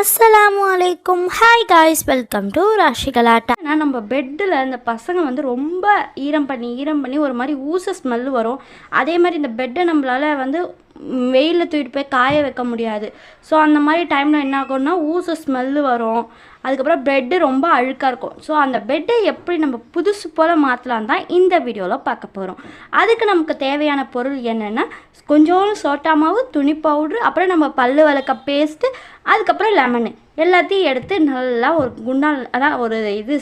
அஸ்ஸலாமு அலைக்கும் hi guys welcome to Rashi Galatta ஏன்னா நம்ம பெட்டில் இந்த பசங்க வந்து ரொம்ப ஈரம் பண்ணி ஈரம் பண்ணி ஒரு மாதிரி ஊச ஸ்மெல் வரும். அதே மாதிரி இந்த பெட்டை நம்மளால் வந்து வெயிலில் தூக்கிட்டு போய் காய வைக்க முடியாது. ஸோ அந்த மாதிரி டைமில் என்ன ஆகும்னா ஊச ஸ்மெல்லு வரும். அதுக்கப்புறம் பெட்டு ரொம்ப அழுக்காக இருக்கும். ஸோ அந்த பெட்டை எப்படி நம்ம புதுசு போல் மாற்றலாம் தான் இந்த வீடியோவில் பார்க்க போகிறோம் அதுக்கு நமக்கு தேவையான பொருள் என்னென்னா கொஞ்சோண்டு சோட்டா மாவு துணி பவுட்ரு அப்புறம் நம்ம பல்லு விளக்க பேஸ்ட்டு அதுக்கப்புறம் லெமனு எல்லாத்தையும் எடுத்து நல்லா ஒரு குண்டால் அதான் ஒரு இது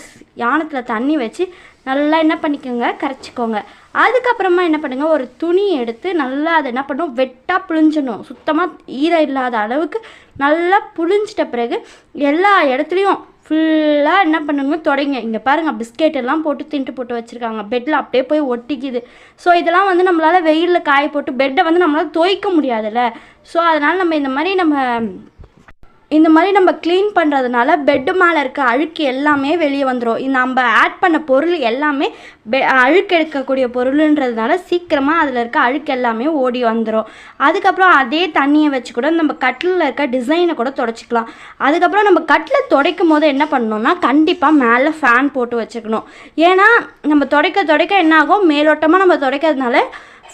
யானத்தில் தண்ணி வச்சு நல்லா என்ன பண்ணிக்கோங்க கரைச்சிக்கோங்க. அதுக்கப்புறமா என்ன பண்ணுங்க ஒரு துணி எடுத்து நல்லா அதை என்ன பண்ணும் வெட்டாக புழிஞ்சணும் சுத்தமாக ஈரம் இல்லாத அளவுக்கு நல்லா புழிஞ்சிட்ட பிறகு எல்லா இடத்துலையும் ஃபுல்லாக என்ன பண்ணுங்க தொடங்க. இங்கே பாருங்கள் பிஸ்கெட் எல்லாம் போட்டு தின்ட்டு போட்டு வச்சுருக்காங்க. பெட்டில் அப்படியே போய் ஒட்டிக்குது. ஸோ இதெல்லாம் வந்து நம்மளால் வெயிலில் காய போட்டு பெட்டை வந்து நம்மளால் துவைக்க முடியாதுல்ல. ஸோ அதனால் நம்ம இந்த மாதிரி நம்ம இந்த மாதிரி நம்ம க்ளீன் பண்ணுறதுனால பெட்டு மேலே இருக்க அழுக்கு எல்லாமே வெளியே வந்துடும் இந்த நம்ம ஆட் பண்ண பொருள் எல்லாமே பெ அழுக்கு எடுக்கக்கூடிய பொருளுன்றதுனால சீக்கிரமாக அதில் இருக்க அழுக்கு எல்லாமே ஓடி வந்துடும் அதுக்கப்புறம் அதே தண்ணியை வச்சு கூட நம்ம கட்டிலில் இருக்க டிசைனை கூட தொடச்சிக்கலாம். அதுக்கப்புறம் நம்ம கட்டில் துடைக்கும் போது என்ன பண்ணணும்னா கண்டிப்பாக மேலே ஃபேன் போட்டு வச்சுக்கணும். ஏன்னா நம்ம துடைக்க துடைக்க என்ன ஆகும்? மேலோட்டமாக நம்ம துடைக்கிறதுனால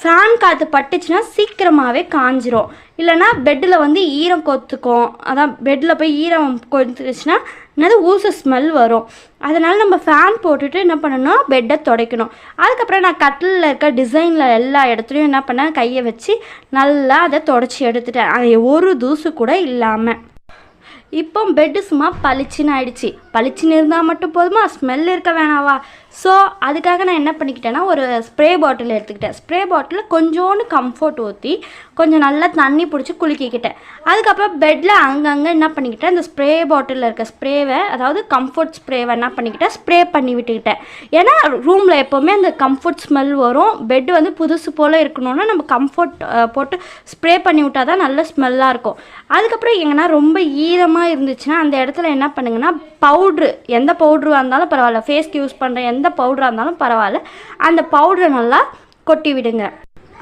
ஃபேன் காற்று பட்டுச்சுன்னா சீக்கிரமாகவே காஞ்சிரும். இல்லைன்னா பெட்டில் வந்து ஈரம் கொத்துக்கும். அதான் பெட்டில் போய் ஈரம் கொத்துச்சுன்னா என்னது? ஊச ஸ்மெல் வரும். அதனால் நம்ம ஃபேன் போட்டுட்டு என்ன பண்ணணும்? பெட்டை துடைக்கணும். அதுக்கப்புறம் நான் கட்டிலில் இருக்க டிசைனில் எல்லா இடத்துலையும் என்ன பண்ணேன்? கையை வச்சு நல்லா அதை தொடச்சி எடுத்துட்டேன். அது ஒரு தூசு கூட இல்லாமல் இப்போ பெட்டு சும்மா பளிச்சுன்னு ஆயிடுச்சு. பளிச்சுன்னு இருந்தால் மட்டும் போதுமா? ஸ்மெல் இருக்க வேணாவா? ஸோ அதுக்காக நான் என்ன பண்ணிக்கிட்டேன்னா ஒரு ஸ்ப்ரே பாட்டில் எடுத்துக்கிட்டேன். ஸ்ப்ரே பாட்டிலில் கொஞ்சோண்டு கம்ஃபர்ட் ஊற்றி கொஞ்சம் நல்லா தண்ணி பிடிச்சி குலுக்கிக்கிட்டேன் அதுக்கப்புறம் பெட்டில் அங்கங்கே என்ன பண்ணிக்கிட்டேன் இந்த ஸ்ப்ரே பாட்டிலில் இருக்க ஸ்ப்ரேவை அதாவது கம்ஃபர்ட் ஸ்ப்ரேவை என்ன பண்ணிக்கிட்டேன் ஸ்ப்ரே பண்ணி விட்டுக்கிட்டேன். ஏன்னா ரூமில் எப்போவுமே அந்த கம்ஃபர்ட் ஸ்மெல் வரும். பெட் வந்து புதுசு போல் இருக்கணும்னா நம்ம கம்ஃபர்ட் போட்டு ஸ்ப்ரே பண்ணி விட்டால் தான் நல்ல ஸ்மெல்லாக இருக்கும். அதுக்கப்புறம் எங்கன்னா ரொம்ப ஈரமாக இருந்துச்சுன்னா அந்த இடத்துல என்ன பண்ணுங்கன்னா பவுட்ரு எந்த பவுட்ரு இருந்தாலும் பரவாயில்ல. ஃபேஸ்க்கு யூஸ் பண்ணுற எந்த பவுடராக இருந்தாலும் பரவாயில்ல. அந்த பவுட்ரை நல்லா கொட்டி விடுங்க.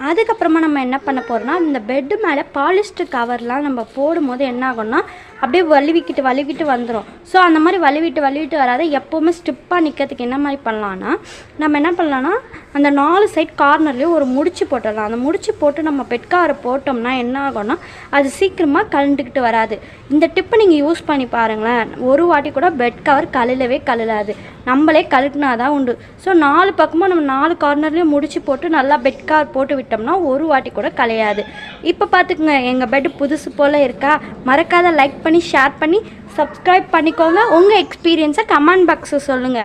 அதுக்கப்புறமா நம்ம என்ன பண்ண போகிறோம்னா இந்த பெட்டு மேலே பாலிஸ்டர் கவர்லாம் நம்ம போடும்போது என்ன ஆகும்னா அப்படியே வலுவிக்கிட்டு வலுவிட்டு வந்துடும் ஸோ அந்த மாதிரி வலுவிட்டு வலுவிட்டு வராத எப்போவுமே ஸ்டிப்பாக நிற்கிறதுக்கு என்ன மாதிரி பண்ணலான்னா நம்ம என்ன பண்ணலான்னா அந்த நாலு சைட் கார்னர்லேயும் ஒரு முடிச்சு போட்டுடலாம். அந்த முடிச்சு போட்டு நம்ம பெட்காரை போட்டோம்னா என்ன ஆகும்னா அது சீக்கிரமாக கலந்துக்கிட்டு வராது. இந்த டிப்பை நீங்கள் யூஸ் பண்ணி பாருங்களேன். ஒரு வாட்டி கூட பெட் கவர் கழுலவே கழுலாது. நம்மளே கழுட்டினா தான் உண்டு. ஸோ நாலு பக்கமும் நம்ம நாலு கார்னர்லேயும் முடிச்சு போட்டு நல்லா பெட் கவர் போட்டு விட்டோம்னா ஒரு வாட்டி கூட கலையாது இப்போ பார்த்துக்குங்க எங்கள் பெட் புதுசு போல் இருக்கா? மறக்காத லைக் பண்ணி ஷேர் பண்ணி சப்ஸ்கிரைப் பண்ணிக்கோங்க. உங்கள் எக்ஸ்பீரியன்ஸை கமெண்ட் பாக்ஸில் சொல்லுங்கள்